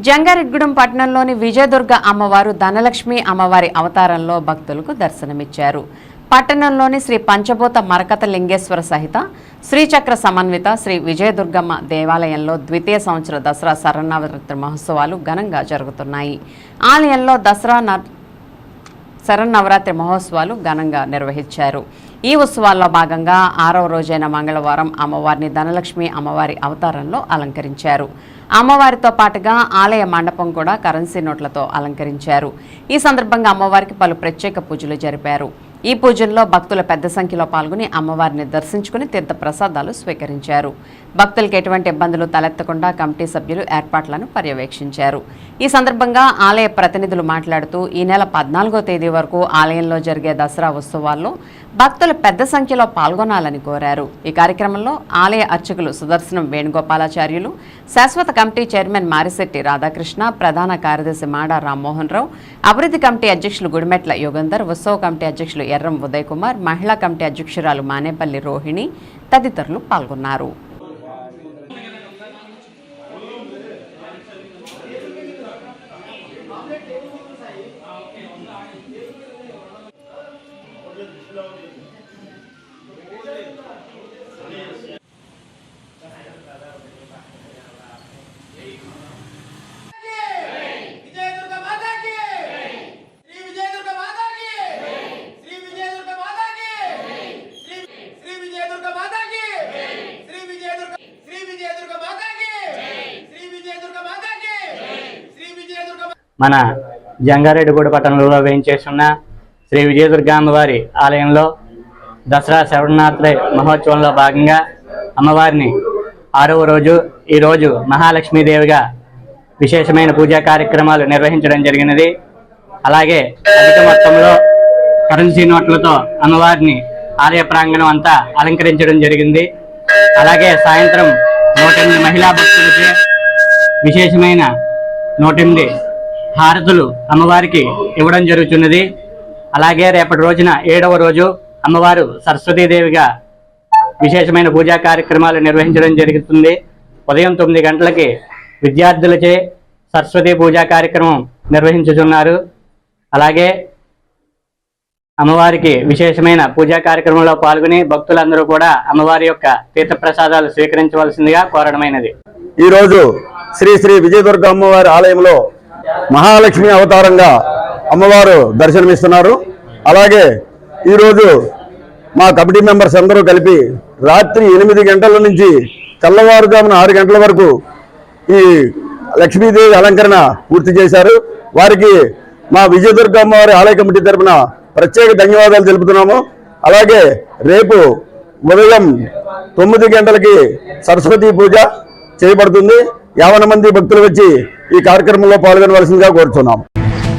జంగారెడ్గూడెం పట్టణంలోని విజయదుర్గ అమ్మవారు ధనలక్ష్మి అమ్మవారి అవతారంలో భక్తులకు దర్శనమిచ్చారు. పట్టణంలోని శ్రీ పంచభూత మరకత లింగేశ్వర సహిత శ్రీచక్ర సమన్విత శ్రీ విజయదుర్గమ్మ దేవాలయంలో ద్వితీయ సంవత్సర దసరా శరణవరాత్రి మహోత్సవాలు ఘనంగా జరుగుతున్నాయి. ఆలయంలో దసరా న- శరన్నవరాత్రి మహోత్సవాలు ఘనంగా నిర్వహించారు. ఈ ఉత్సవాల్లో భాగంగా ఆరవ రోజైన మంగళవారం అమ్మవారిని ధనలక్ష్మి అమ్మవారి అవతారంలో అలంకరించారు. అమ్మవారితో పాటుగా ఆలయ మండపం కూడా కరెన్సీ నోట్లతో అలంకరించారు. ఈ సందర్భంగా అమ్మవారికి పలు ప్రత్యేక పూజలు జరిపారు. ఈ పూజల్లో భక్తులు పెద్ద సంఖ్యలో పాల్గొని అమ్మవారిని దర్శించుకుని తీర్థ ప్రసాదాలు స్వీకరించారు. భక్తులకు ఎటువంటి ఇబ్బందులు తలెత్తకుండా కమిటీ సభ్యులు ఏర్పాట్లను పర్యవేక్షించారు. ఈ సందర్భంగా ఆలయ ప్రతినిధులు మాట్లాడుతూ ఈ నెల పద్నాలుగో తేదీ వరకు ఆలయంలో జరిగే దసరా ఉత్సవాల్లో భక్తులు పెద్ద సంఖ్యలో పాల్గొనాలని కోరారు. ఈ కార్యక్రమంలో ఆలయ అర్చకులు సుదర్శనం వేణుగోపాలాచార్యులు శాశ్వత కమిటీ చైర్మన్ మారిశెట్టి రాధాకృష్ణ ప్రధాన కార్యదర్శి మాడా రామ్మోహన్ రావు అభివృద్ధి కమిటీ అధ్యక్షులు గుడిమెట్ల యోగంధర్ ఉత్సవ కమిటీ అధ్యక్షులు ఎర్రం ఉదయ్ కుమార్ మహిళా కమిటీ అధ్యక్షురాలు మానేపల్లి రోహిణి తదితరులు పాల్గొన్నారు విజయ దుర్గ మాతాకి శ్రీ విజయ దుర్గ మాతాకి శ్రీ విజయ దుర్గ మాతాకి శ్రీ శ్రీ విజయ దుర్గ మాతాకి! శ్రీ విజయ దుర్గ శ్రీ విజయ దుర్గ మాతాకి! శ్రీ విజయ దుర్గ మాతాకి! శ్రీ విజయ దుర్గ మన జంగారెడ్డిగూడ పట్టణంలో వేయించేస్తున్న శ్రీ విజయదుర్గా అమ్మవారి ఆలయంలో దసరా శరవణరాత్రి మహోత్సవంలో భాగంగా అమ్మవారిని ఆరవ రోజు ఈరోజు మహాలక్ష్మీదేవిగా విశేషమైన పూజా కార్యక్రమాలు నిర్వహించడం జరిగినది. అలాగే అధిక మొత్తంలో కరెన్సీ నోట్లతో అమ్మవారిని ఆలయ ప్రాంగణం అంతా అలంకరించడం జరిగింది. అలాగే సాయంత్రం నూట ఎనిమిది మహిళా భక్తులచే విశేషమైన నూటెనిమిది హారతులు అమ్మవారికి ఇవ్వడం జరుగుతున్నది అలాగే రేపటి రోజున ఏడవ రోజు అమ్మవారు సరస్వతీదేవిగా విశేషమైన పూజా కార్యక్రమాలు నిర్వహించడం జరుగుతుంది. ఉదయం తొమ్మిది గంటలకి విద్యార్థులచే సరస్వతి పూజా కార్యక్రమం నిర్వహించుతున్నారు అలాగే అమ్మవారికి విశేషమైన పూజా కార్యక్రమంలో పాల్గొని భక్తులందరూ కూడా అమ్మవారి యొక్క తీర్థప్రసాదాలు స్వీకరించవలసిందిగా కోరడమైనది. ఈరోజు శ్రీ శ్రీ విజయదుర్గ అమ్మవారి ఆలయంలో మహాలక్ష్మి అవతారంగా అమ్మవారు దర్శనమిస్తున్నారు. అలాగే ఈరోజు మా కమిటీ మెంబర్స్ అందరూ కలిపి రాత్రి ఎనిమిది గంటల నుంచి తెల్లవారుజామున ఆరు గంటల వరకు ఈ లక్ష్మీదేవి అలంకరణ పూర్తి చేశారు. వారికి మా విజయదుర్గ అమ్మవారి ఆలయ కమిటీ తరపున ప్రత్యేక ధన్యవాదాలు తెలుపుతున్నాము. అలాగే రేపు ఉదయం తొమ్మిది గంటలకి సరస్వతి పూజ చేయబడుతుంది. యావన మంది భక్తులు వచ్చి ఈ కార్యక్రమంలో పాల్గొనవలసిందిగా కోరుతున్నాం